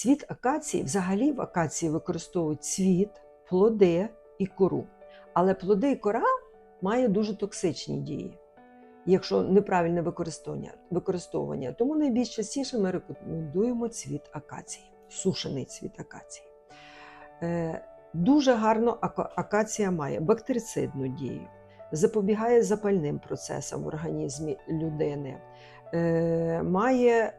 Цвіт акації, взагалі в акації використовують цвіт, плоди і кору. Але плоди і кора має дуже токсичні дії, якщо неправильне використовування. використовування. Тому найбільш частіше ми рекомендуємо цвіт акації, сушений цвіт акації. Е, Дуже гарно акація має бактерицидну дію, запобігає запальним процесам в організмі людини, е, має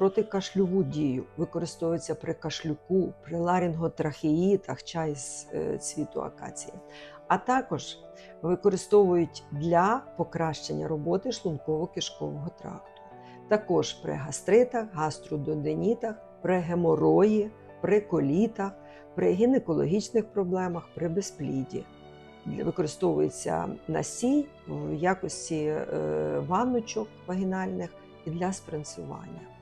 протикашльову дію, використовується при кашлюку, при ларинготрахеїтах, чай з е, цвіту акації. А також використовують для покращення роботи шлунково-кишкового тракту. Також при гастритах, гастрододенітах, при геморої, при колітах, при гінекологічних проблемах, при безпліді. Використовується настій в якості е, ванночок вагінальних і для спринцювання.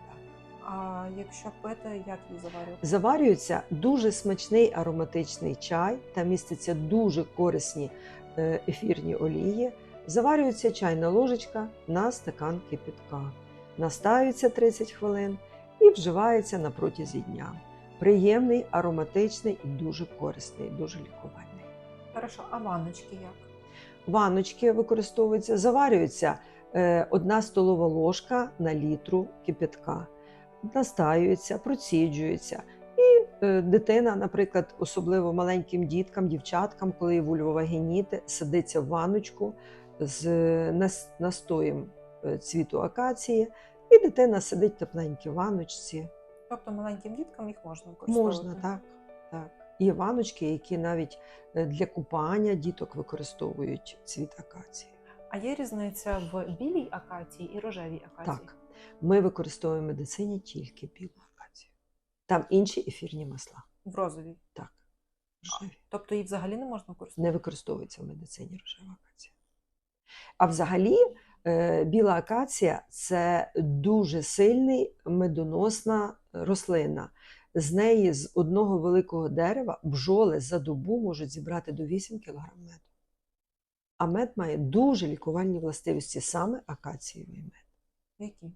А якщо пити, як її заварювати? Заварюється дуже смачний ароматичний чай, там містяться дуже корисні е, ефірні олії. Заварюється чайна ложечка на стакан кипятка. Настаюється 30 хвилин і вживається на протязі дня. Приємний, ароматичний і дуже корисний, дуже лікувальний. Хорошо, а ванночки як? Ванночки використовуються, заварюється е, одна столова ложка на літру кипятка, настаюється, проціджується. І е, дитина, наприклад, особливо маленьким діткам, дівчаткам, коли є вульвовагеніти, садиться в ванночку з нас- настоєм е, цвіту акації, і дитина сидить в тепленькій ванночці. Тобто маленьким діткам їх можна використовувати? Можна, так. так. Є ванночки, які навіть е, для купання діток використовують цвіт акації. А є різниця в білій акації і рожевій акації? Так, ми використовуємо в медицині тільки білу акацію. Там інші ефірні масла. В розовій. Так, рожеві. Тобто її взагалі не можна використовувати? Не використовується в медицині рожева акація. А взагалі, е, біла акація це дуже сильний медоносна рослина. З неї з одного великого дерева бджоли за добу можуть зібрати до 8 кг меду. А мед має дуже лікувальні властивості, саме акацієвий мед. Які?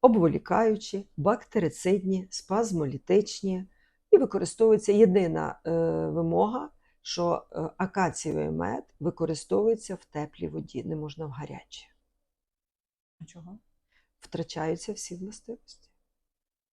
Обволікаючі, бактерицидні, спазмолітичні. І використовується єдина е, вимога, що е, акацієвий мед використовується в теплій воді, не можна в гарячій. А чого? Втрачаються всі властивості.